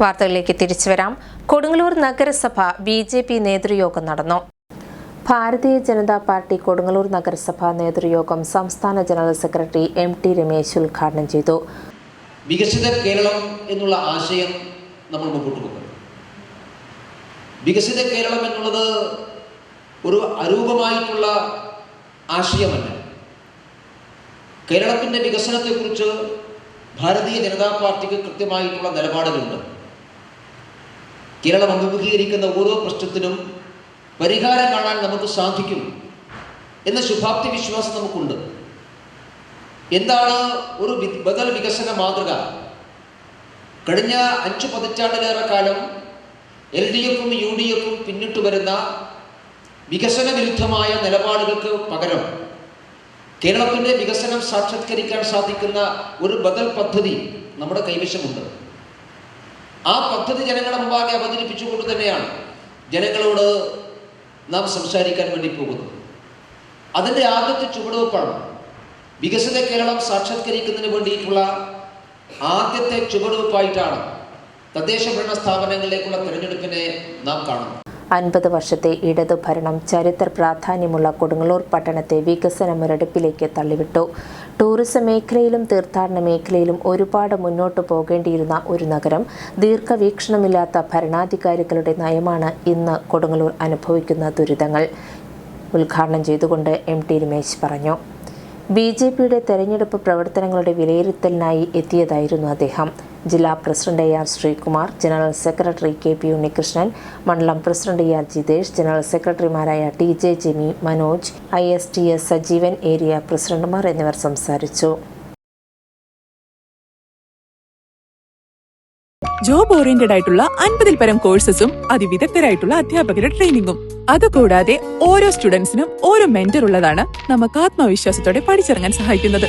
വാർത്തകളിലേക്ക് തിരിച്ചു വരാം. കൊടുങ്ങല്ലൂർ നഗരസഭ ബി ജെ പി നേതൃയോഗം നടന്നു. ഭാരതീയ ജനതാ പാർട്ടി കൊടുങ്ങല്ലൂർ നഗരസഭ നേതൃയോഗം സംസ്ഥാന general secretary M T Ramesh ഉദ്ഘാടനം ചെയ്തു. വികസിത കേരളം എന്നുള്ള ആശയം നമ്മൾ മുമ്പോട്ട് പോകുന്നു വികസിത കേരളം എന്നുള്ളത് ഒരു അരൂപമായിട്ടുള്ള ആശയമല്ല. കേരളത്തിന്റെ വികസനത്തെക്കുറിച്ച് ഭാരതീയ ജനതാ പാർട്ടിക്ക് കൃത്യമായിട്ടുള്ള നിലപാടുകളുണ്ട്. കേരളം അഭിമുഖീകരിക്കുന്ന ഓരോ പ്രശ്നത്തിനും പരിഹാരം കാണാൻ നമുക്ക് സാധിക്കും എന്ന ശുഭാപ്തി വിശ്വാസം നമുക്കുണ്ട്. എന്താണ് ഒരു ബദൽ വികസന മാതൃക? കഴിഞ്ഞ അഞ്ചു പതിറ്റാണ്ടിലേറെ കാലം എൽ ഡി എഫും യു ഡി എഫും പിന്നിട്ട് വരുന്ന വികസന വിരുദ്ധമായ നിലപാടുകൾക്ക് പകരം കേരളത്തിന്റെ വികസനം സാക്ഷാത്കരിക്കാൻ സാധിക്കുന്ന ഒരു ബദൽ പദ്ധതി നമ്മുടെ കൈവശമുണ്ട്. ആ പദ്ധതി ജനങ്ങളുടെ മുമ്പാകെ അവതരിപ്പിച്ചുകൊണ്ട് തന്നെയാണ് ജനങ്ങളോട് നാം സംസാരിക്കാൻ വേണ്ടി പോകുന്നത്. അതിന്റെ ആദ്യത്തെ ചുവടുവെപ്പാണ്. വികസിത കേരളം സാക്ഷാത്കരിക്കുന്നതിന് വേണ്ടിയിട്ടുള്ള ആദ്യത്തെ ചുവടുവെപ്പായിട്ടാണ് തദ്ദേശ ഭരണ സ്ഥാപനങ്ങളിലേക്കുള്ള തിരഞ്ഞെടുപ്പിനെ നാം കാണുന്നത്. അൻപത് വർഷത്തെ ഇടതു ഭരണം ചരിത്ര പ്രാധാന്യമുള്ള കൊടുങ്ങല്ലൂർ പട്ടണത്തെ വികസന മുരടിപ്പിലേക്ക് തള്ളിവിട്ടു. ടൂറിസം മേഖലയിലും തീർത്ഥാടന മേഖലയിലും ഒരുപാട് മുന്നോട്ടു പോകേണ്ടിയിരുന്ന ഒരു നഗരം ദീർഘവീക്ഷണമില്ലാത്ത ഭരണാധികാരികളുടെ നയമാണ് ഇന്ന് കൊടുങ്ങല്ലൂർ അനുഭവിക്കുന്ന ദുരിതങ്ങൾ. ഉദ്ഘാടനം ചെയ്തുകൊണ്ട് എം ടി രമേശ് പറഞ്ഞു. ബി ജെ പിയുടെ തെരഞ്ഞെടുപ്പ് പ്രവർത്തനങ്ങളുടെ വിലയിരുത്തലിനായി എത്തിയതായിരുന്നു അദ്ദേഹം. ജില്ലാ president A R Sreekumar general secretary K P Unnikrishnan മണ്ഡലം president A R Jithesh general സെക്രട്ടറിമാരായ T J Jemi Manoj I S T S Sajeevan area പ്രസിഡന്റുമാർ എന്നിവർ സംസാരിച്ചു. ജോബ് ഓറിയന്റഡ് ആയിട്ടുള്ള അൻപതിൽ പരം കോഴ്സസും അതിവിദഗ്ധരായിട്ടുള്ള അധ്യാപകരുടെ ട്രെയിനിങ്ങും അതുകൂടാതെ ഓരോ സ്റ്റുഡൻസിനും ഓരോ മെന്റർ ഉള്ളതാണ് നമുക്ക് ആത്മവിശ്വാസത്തോടെ പഠിച്ചിറങ്ങാൻ സഹായിക്കുന്നത്.